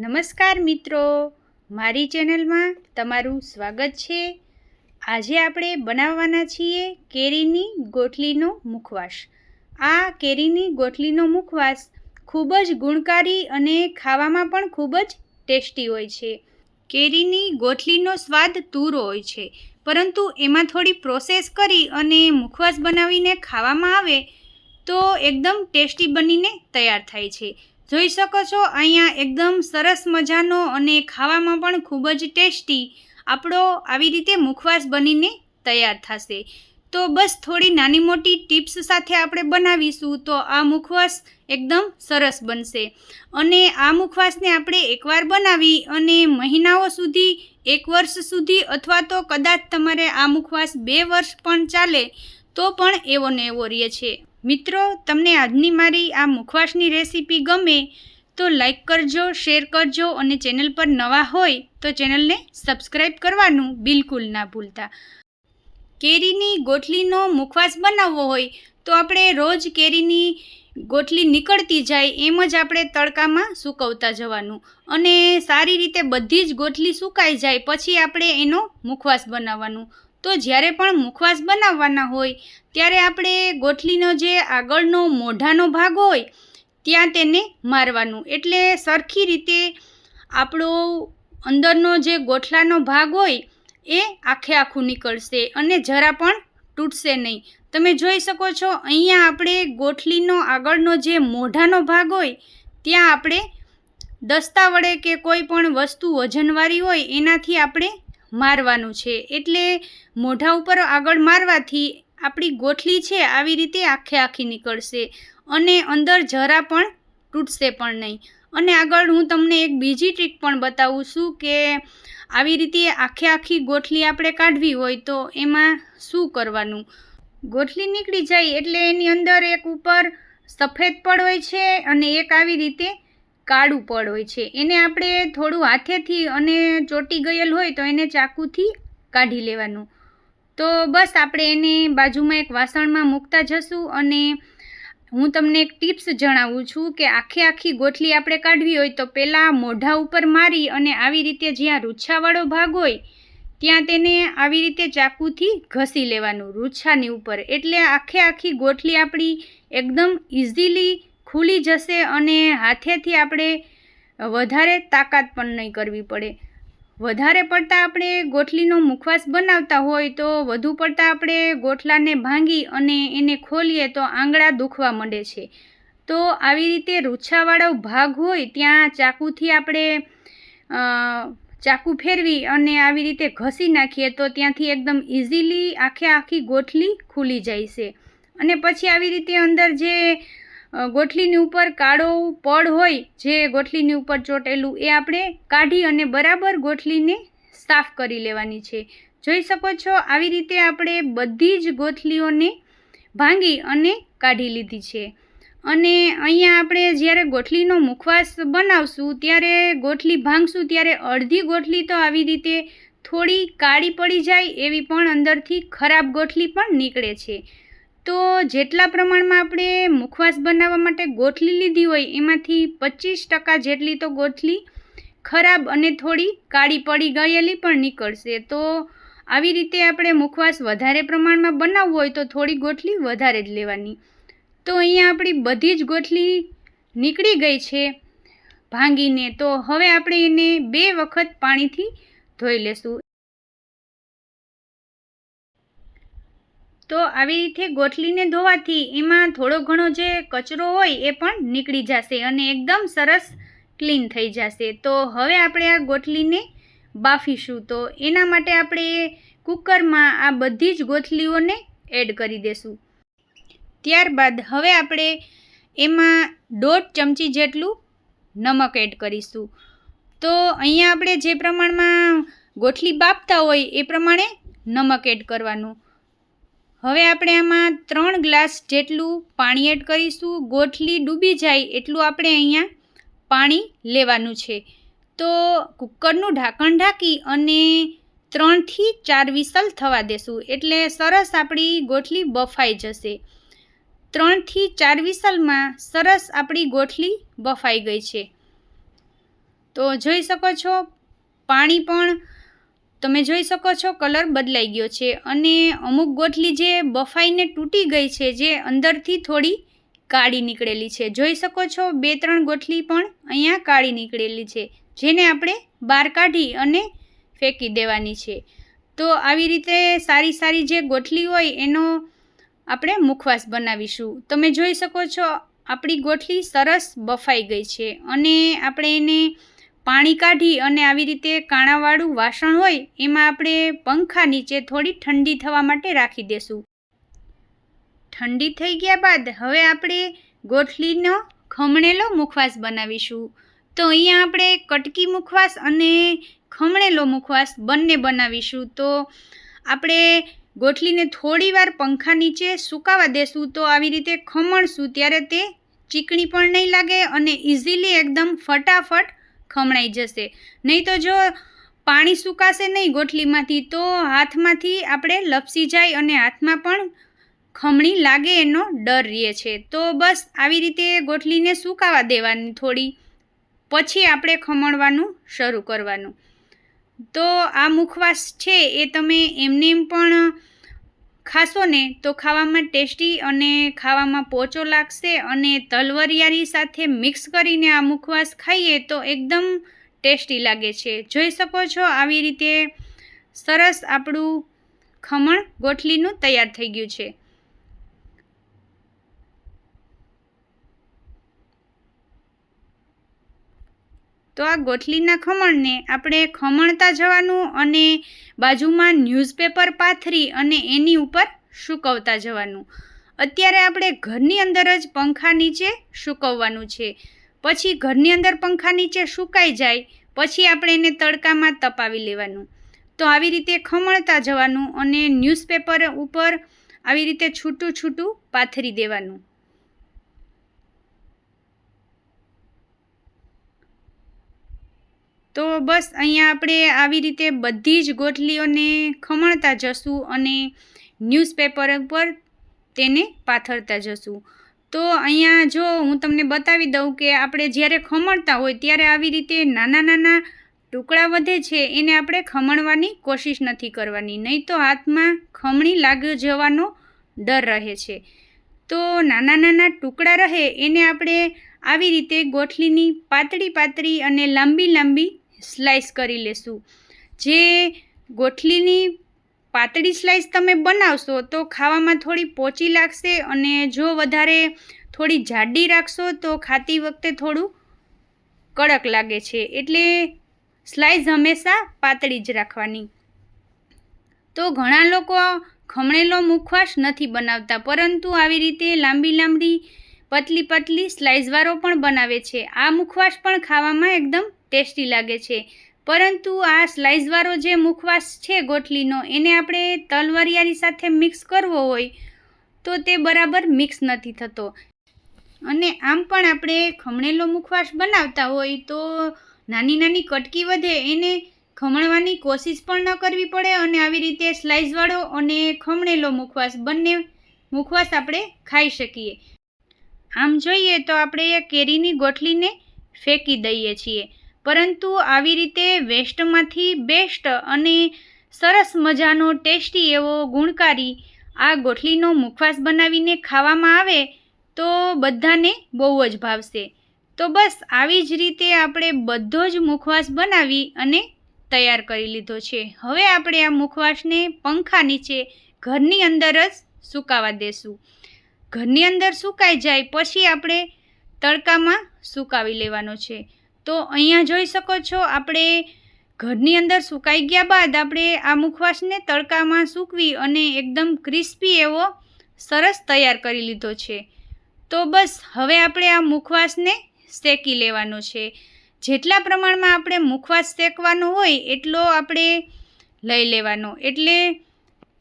નમસ્કાર મિત્રો. મારી ચેનલમાં તમારું સ્વાગત છે. આજે આપણે બનાવવાના છીએ કેરીની ગોટલીનો મુખવાસ. આ કેરીની ગોટલીનો મુખવાસ ખૂબ જ ગુણકારી અને ખાવામાં પણ ખૂબ જ ટેસ્ટી હોય છે. કેરીની ગોટલીનો સ્વાદ તૂરો હોય છે, પરંતુ એમાં થોડી પ્રોસેસ કરી અને મુખવાસ બનાવીને ખાવામાં આવે તો એકદમ ટેસ્ટી બનીને તૈયાર થાય છે. જોઈ શકો છો, અહીંયા એકદમ સરસ મજાનો અને ખાવામાં પણ ખૂબ જ ટેસ્ટી આપણો આવી રીતે મુખવાસ બનીને તૈયાર થશે. તો બસ થોડી નાની મોટી ટિપ્સ સાથે આપણે બનાવીશું તો આ મુખવાસ એકદમ સરસ બનશે. અને આ મુખવાસને આપણે એકવાર બનાવી અને મહિનાઓ સુધી, એક વર્ષ સુધી અથવા તો કદાચ તમારે આ મુખવાસ બે વર્ષ પણ ચાલે તો પણ એવો ને એવો રહે છે. મિત્રો, તમને આજની મારી આ મુખવાસની રેસીપી ગમે તો લાઈક કરજો, શેર કરજો અને ચેનલ પર નવા હોય તો ચેનલને સબસ્ક્રાઈબ કરવાનું બિલકુલ ના ભૂલતા. કેરીની ગોઠલીનો મુખવાસ બનાવવો હોય તો આપણે રોજ કેરીની ગોઠલી નીકળતી જાય એમ જ આપણે તડકામાં સૂકવતા જવાનું અને સારી રીતે બધી જ ગોઠલી સુકાઈ જાય પછી આપણે એનો મુખવાસ બનાવવાનું. તો જ્યારે પણ મુખવાસ બનાવવાના હોય, ત્યારે આપણે ગોઠલીનો જે આગળનો મોઢાનો ભાગ હોય, ત્યાં તેને મારવાનું. એટલે સરખી રીતે આપણો અંદરનો જે ગોઠલાનો ભાગ હોય, એ આખે આખું નીકળશે અને જરા પણ તૂટશે નહીં. તમે જોઈ શકો છો, અહીંયા આપણે ગોઠલીનો આગળનો જે મોઢાનો ભાગ હોય, ત્યાં આપણે દસ્તા વડે કે કોઈ પણ વસ્તુ વજનવાળી હોય, એનાથી આપણે મારવાનું છે. એટલે મોઢા ઉપર આગળ મારવાથી આપણી ગોઠલી છે આવી રીતે આખે આખી નીકળશે અને અંદર જરા પણ તૂટશે પણ નહીં. અને આગળ હું તમને એક બીજી ટ્રીક પણ બતાવું છું કે આવી રીતે આખે આખી ગોઠલી આપણે કાઢવી હોય તો એમાં શું કરવાનું? ગોઠલી નીકળી જાય એટલે એની અંદર એક ઉપર સફેદ પડ હોય છે અને એક આવી રીતે કાળું પડ હોય છે. એને આપણે થોડું હાથેથી અને ચોટી ગયેલ હોય તો એને ચાકુથી કાઢી લેવાનું. તો બસ આપણે એને બાજુમાં એક વાસણમાં મૂકતા જશું અને હું તમને એક ટિપ્સ જણાવું છું કે આખી આખી ગોઠલી આપણે કાઢવી હોય તો પહેલાં મોઢા ઉપર મારી અને આવી રીતે જ્યાં રૂછાવાળો ભાગ હોય, ત્યાં તેને આવી રીતે ચાકુથી ઘસી લેવાનું રૂછાની ઉપર. એટલે આખે આખી ગોઠલી આપણી એકદમ ઇઝીલી ખુલી જશે અને હાથેથી આપણે વધારે તાકાત પણ નહીં કરવી પડે. વધારે પડતા આપણે ગોઠલીનો મુખવાસ બનાવતા હોય તો વધુ પડતા આપણે ગોઠલાને ભાંગી અને એને ખોલીએ તો આંગળા દુખવા માંડે છે. તો આવી રીતે રૂછાવાળો ભાગ હોય ત્યાં ચાકુથી આપણે ચાકુ ફેરવી અને આવી રીતે ઘસી નાખીએ તો ત્યાંથી એકદમ ઇઝીલી આખે આખી ગોઠલી ખુલી જાય છે. અને પછી આવી રીતે અંદર જે ગોઠલીની ઉપર કાળો પડ હોય, જે ગોઠલીની ઉપર ચોટેલું, એ આપણે કાઢી અને બરાબર ગોઠલીને સાફ કરી લેવાની છે. જોઈ શકો છો, આવી રીતે આપણે બધી જ ગોઠલીઓને ભાંગી અને કાઢી લીધી છે. અને અહીંયા આપણે જ્યારે ગોઠલીનો મુખવાસ બનાવશું, ત્યારે ગોઠલી ભાંગશું, ત્યારે અડધી ગોઠલી તો આવી રીતે થોડી કાળી પડી જાય, એવી પણ અંદરથી ખરાબ ગોઠલી પણ નીકળે છે. તો જેટલા પ્રમાણમાં આપણે મુખવાસ બનાવવા માટે ગોઠલી લીધી હોય, એમાંથી પચીસ ટકા જેટલી તો ગોઠલી ખરાબ અને થોડી કાળી પડી ગયેલી પણ નીકળશે. તો આવી રીતે આપણે મુખવાસ વધારે પ્રમાણમાં બનાવવું હોય તો થોડી ગોઠલી વધારે જ લેવાની. તો અહીંયા આપણી બધી જ ગોઠલી નીકળી ગઈ છે ભાંગીને. તો હવે આપણે એને બે વખત પાણીથી ધોઈ લેશું. તો આવી રીતે ગોઠલીને ધોવાથી એમાં થોડો ઘણો જે કચરો હોય એ પણ નીકળી જશે અને એકદમ સરસ ક્લીન થઈ જશે. તો હવે આપણે આ ગોઠલીને બાફીશું. તો એના માટે આપણે કુકરમાં આ બધી જ ગોઠલીઓને એડ કરી દેશું. ત્યારબાદ હવે આપણે એમાં દોઢ ચમચી જેટલું નમક એડ કરીશું. તો અહીંયા આપણે જે પ્રમાણમાં ગોઠલી બાફતા હોય એ પ્રમાણે નમક એડ કરવાનું. હવે આપણે આમાં ત્રણ ગ્લાસ જેટલું પાણી એડ કરીશું. ગોઠલી ડૂબી જાય એટલું આપણે અહીંયા પાણી લેવાનું છે. તો કુકરનું ઢાંકણ ઢાંકી અને ત્રણથી ચાર વિસલ થવા દેશું. એટલે સરસ આપણી ગોઠલી બફાઈ જશે. ત્રણથી ચાર વિસલમાં સરસ આપણી ગોઠલી બફાઈ ગઈ છે. તો જોઈ શકો છો, પાણી પણ તમે જોઈ શકો છો કલર બદલાઈ ગયો છે અને અમુક ગોઠલી જે બફાઈને તૂટી ગઈ છે જે અંદરથી થોડી કાળી નીકળેલી છે. જોઈ શકો છો બે ત્રણ ગોઠલી પણ અહીંયા કાળી નીકળેલી છે, જેને આપણે બહાર કાઢી અને ફેંકી દેવાની છે. તો આવી રીતે સારી સારી જે ગોઠલી હોય એનો આપણે મુખવાસ બનાવીશું. તમે જોઈ શકો છો આપણી ગોઠલી સરસ બફાઈ ગઈ છે અને આપણે એને પાણી કાઢી અને આવી રીતે કાણાવાળું વાસણ હોય, એમાં આપણે પંખા નીચે થોડી ઠંડી થવા માટે રાખી દેશું. ઠંડી થઈ ગયા બાદ હવે આપણે ગોઠલીનો ખમણેલો મુખવાસ બનાવીશું. તો અહીંયા આપણે કટકી મુખવાસ અને ખમણેલો મુખવાસ બંને બનાવીશું. તો આપણે ગોઠલીને થોડીવાર પંખા નીચે સુકાવા દેશું તો આવી રીતે ખમણશું, ત્યારે તે ચીકણી પણ નહીં લાગે અને ઇઝીલી એકદમ ફટાફટ ખમણાઈ જશે. નહીં તો જો પાણી સુકાશે નહીં ગોઠલીમાંથી તો હાથમાંથી આપણે લપસી જાય અને હાથમાં પણ ખમણી લાગે એનો ડર રહે છે. તો બસ આવી રીતે ગોઠલીને સુકાવા દેવાની થોડી. પછી આપણે ખમણવાનું શરૂ કરવાનું. તો આ મુખવાસ છે એ તમે એમને એમ પણ ખાશો ને તો ખાવામાં ટેસ્ટી અને ખાવામાં પોચો લાગશે અને તલવરિયારી સાથે મિક્સ કરીને આ મુખવાસ ખાઈએ તો એકદમ ટેસ્ટી લાગે છે. જોઈ શકો છો આવી રીતે સરસ આપણું ખમણ ગોઠલીનું તૈયાર થઈ ગયું છે. તો આ ગોઠલીના ખમણને આપણે ખમણતા જવાનું અને બાજુમાં ન્યૂઝપેપર પાથરી અને એની ઉપર સૂકવતા જવાનું. અત્યારે આપણે ઘરની અંદર જ પંખા નીચે સૂકવવાનું છે. પછી ઘરની અંદર પંખા નીચે સુકાઈ જાય, પછી આપણે એને તડકામાં તપાવી લેવાનું. તો આવી રીતે ખમણતા જવાનું અને ન્યૂઝપેપર ઉપર આવી રીતે છૂટું છૂટું પાથરી દેવાનું. તો બસ અહીંયા આપણે આવી રીતે બધી જ ગોઠલીઓને ખમણતા જશું અને ન્યૂઝપેપર ઉપર તેને પાથરતા જશું. તો અહીંયા જો હું તમને બતાવી દઉં કે આપણે જ્યારે ખમણતા હોય ત્યારે આવી રીતે નાના નાના ટુકડા વધે છે, એને આપણે ખમણવાની કોશિશ નથી કરવાની. નહીં તો હાથમાં ખમણી લાગી જવાનો ડર રહે છે. તો નાના નાના ટુકડા રહે, એને આપણે આવી રીતે ગોઠલીની પાતળી પાતળી અને લાંબી લાંબી સ્લાઈસ કરી લેશું. જે ગોઠલીની પાતળી સ્લાઈસ તમે બનાવશો તો ખાવામાં થોડી પોચી લાગશે અને જો વધારે થોડી જાડી રાખશો તો ખાતી વખતે થોડું કડક લાગે છે. એટલે સ્લાઈસ હંમેશા પાતળી જ રાખવાની. તો ઘણા લોકો ખમણેલો મુખવાસ નથી બનાવતા, પરંતુ આવી રીતે લાંબી લાંબી પતલી પતલી સ્લાઇસવાળો પણ બનાવે છે. આ મુખવાસ પણ ખાવામાં એકદમ ટેસ્ટી લાગે છે. પરંતુ આ સ્લાઇસવાળો જે મુખવાસ છે ગોઠલીનો, એને આપણે તલવરિયાની સાથે મિક્સ કરવો હોય તો તે બરાબર મિક્સ નથી થતો. અને આમ પણ આપણે ખમણેલો મુખવાસ બનાવતા હોય તો નાની નાની કટકી વધે, એને ખમણવાની કોશિશ પણ ન કરવી પડે અને આવી રીતે સ્લાઇસવાળો અને ખમણેલો મુખવાસ બંને મુખવાસ આપણે ખાઈ શકીએ. આમ જોઈએ તો આપણે એ કેરીની ગોઠલીને ફેંકી દઈએ છીએ. પરંતુ આવી રીતે વેસ્ટમાંથી બેસ્ટ અને સરસ મજાનો ટેસ્ટી એવો ગુણકારી આ ગોઠલીનો મુખવાસ બનાવીને ખાવામાં આવે તો બધાને બહુ જ ભાવશે. તો બસ આવી જ રીતે આપણે બધો જ મુખવાસ બનાવી અને તૈયાર કરી લીધો છે. હવે આપણે આ મુખવાસને પંખા નીચે ઘરની અંદર જ સુકાવા દેશું. ઘરની અંદર સુકાઈ જાય, પછી આપણે તડકામાં સુકાવી લેવાનો છે. તો અહીંયા જોઈ શકો છો, આપણે ઘરની અંદર સુકાઈ ગયા બાદ આપણે આ મુખવાસને તડકામાં સૂકવી અને એકદમ ક્રિસ્પી એવો સરસ તૈયાર કરી લીધો છે. તો બસ, હવે આપણે આ મુખવાસને શેકી લેવાનો છે. જેટલા પ્રમાણમાં આપણે મુખવાસ શેકવાનો હોય, એટલો આપણે લઈ લેવાનો. એટલે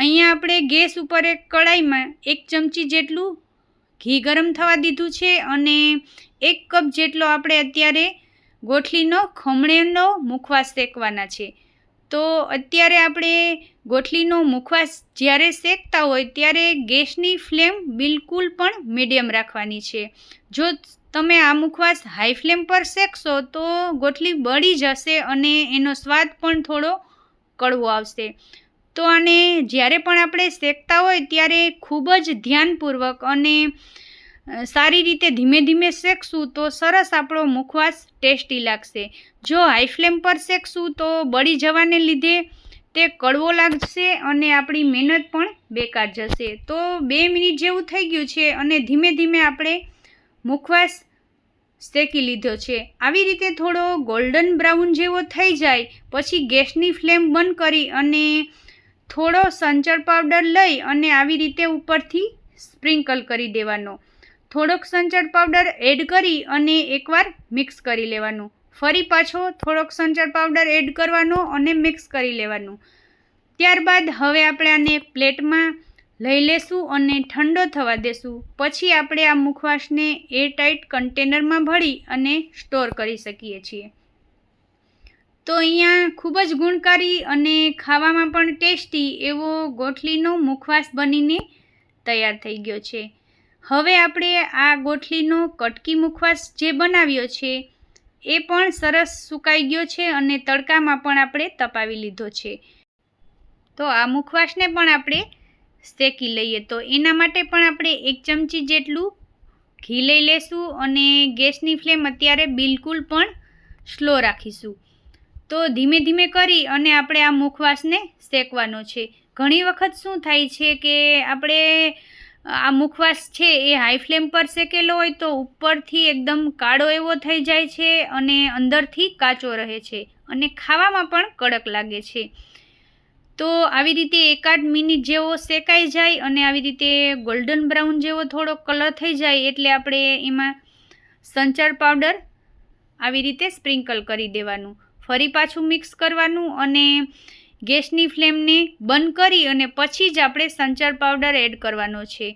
અહીંયા આપણે ગેસ ઉપર એક કડાઈમાં એક ચમચી જેટલું ઘી ગરમ થવા દીધું છે અને એક કપ જેટલો આપણે અત્યારે ગોઠલીનો ખમણેનો મુખવાસ શેકવાના છે. તો અત્યારે આપણે ગોઠલીનો મુખવાસ જ્યારે શેકતા હોય ત્યારે ગેસની ફ્લેમ બિલકુલ પણ મીડિયમ રાખવાની છે. જો તમે આ મુખવાસ હાઈ ફ્લેમ પર શેકશો તો ગોઠલી બળી જશે અને એનો સ્વાદ પણ થોડો કડવો આવશે. તો આને જ્યારે પણ આપણે શેકતા હોય ત્યારે ખૂબ જ ધ્યાનપૂર્વક અને સારી રીતે ધીમે ધીમે શેકશું તો સરસ આપણો મુખવાસ ટેસ્ટી લાગશે. જો હાઈ ફ્લેમ પર શેકશું તો બળી જવાને લીધે તે કડવો લાગશે અને આપણી મહેનત પણ બેકાર જશે. તો બે મિનિટ જેવું થઈ ગયું છે અને ધીમે ધીમે આપણે મુખવાસ શેકી લીધો છે. આવી રીતે થોડો ગોલ્ડન બ્રાઉન જેવો થઈ જાય, પછી ગેસની ફ્લેમ બંધ કરી અને થોડો સંચળ પાવડર લઈ અને આવી રીતે ઉપરથી સ્પ્રિંકલ કરી દેવાનો. થોડોક સંચળ પાવડર એડ કરી અને એકવાર મિક્સ કરી લેવાનું. ફરી પાછો થોડોક સંચળ પાવડર એડ કરવાનો અને મિક્સ કરી લેવાનું. ત્યારબાદ હવે આપણે આને પ્લેટમાં લઈ લેશું અને ઠંડો થવા દેશું. પછી આપણે આ મુખવાસને એરટાઇટ કન્ટેનરમાં ભરી અને સ્ટોર કરી શકીએ છીએ. તો અહીંયા ખૂબ જ ગુણકારી અને ખાવામાં પણ ટેસ્ટી એવો ગોઠલીનો મુખવાસ બનીને તૈયાર થઈ ગયો છે. હવે આપણે આ ગોઠલીનો કટકી મુખવાસ જે બનાવ્યો છે, એ પણ સરસ સુકાઈ ગયો છે અને તડકામાં પણ આપણે તપાવી લીધો છે. તો આ મુખવાસને પણ આપણે શેકી લઈએ. તો એના માટે પણ આપણે એક ચમચી જેટલું ઘી લઈ લેશું અને ગેસની ફ્લેમ અત્યારે બિલકુલ પણ સ્લો રાખીશું. તો ધીમે ધીમે કરી અને આપણે આ મુખવાસને શેકવાનો છે. ઘણી વખત શું થાય છે કે આપણે આ મુખવાસ છે એ હાઈ ફ્લેમ પર શેકેલો હોય તો ઉપરથી એકદમ કાળો એવો થઈ જાય છે અને અંદરથી કાચો રહે છે અને ખાવામાં પણ કડક લાગે છે. તો આવી રીતે એકાદ મિનિટ જેવો શેકાઈ જાય અને આવી રીતે ગોલ્ડન બ્રાઉન જેવો થોડો કલર થઈ જાય એટલે આપણે એમાં સંચર પાવડર આવી રીતે સ્પ્રિંકલ કરી દેવાનું. ફરી પાછું મિક્સ કરવાનું અને ગેસની ફ્લેમને બંધ કરી અને પછી જ આપણે સંચર પાવડર એડ કરવાનો છે.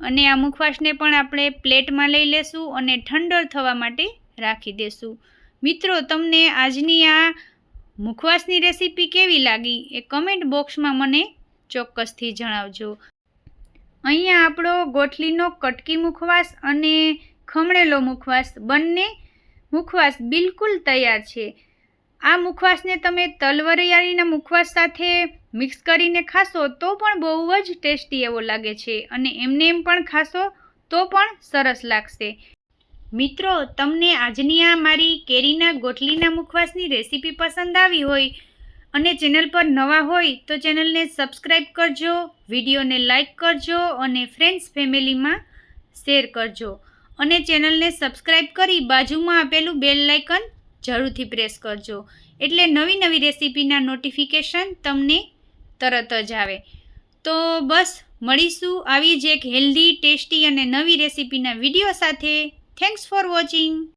અને આ મુખવાસને પણ આપણે પ્લેટમાં લઈ લેશું અને ઠંડર થવા માટે રાખી દેશું. મિત્રો, તમને આજની આ મુખવાસની રેસીપી કેવી લાગી એ કમેન્ટ બોક્સમાં મને ચોક્કસથી જણાવજો. અહીંયા આપણો ગોઠલીનો કટકી મુખવાસ અને ખમણેલો મુખવાસ બંને મુખવાસ બિલકુલ તૈયાર છે. આ મુખવાસને તમે તલવરિયાળીના મુખવાસ સાથે મિક્સ કરીને ખાશો તો પણ બહુ જ ટેસ્ટી એવો લાગે છે અને એમને એમ પણ ખાશો તો પણ સરસ લાગશે. મિત્રો, તમને આજની આ મારી કેરીના ગોટલીના મુખવાસની રેસીપી પસંદ આવી હોય અને ચેનલ પર નવા હોય તો ચેનલને સબસ્ક્રાઈબ કરજો, વિડીયોને લાઇક કરજો અને ફ્રેન્ડ્સ ફેમિલીમાં શેર કરજો. અને ચેનલને સબસ્ક્રાઈબ કરી બાજુમાં આપેલું બેલ લાઇકન જરૂરથી પ્રેસ કરજો. એટલે નવી નવી રેસીપીના નોટિફિકેશન તમને તરત જ આવે. તો બસ, મળીશું આવી જ એક હેલ્ધી ટેસ્ટી અને નવી રેસીપીના વીડિયો સાથે. Thanks for watching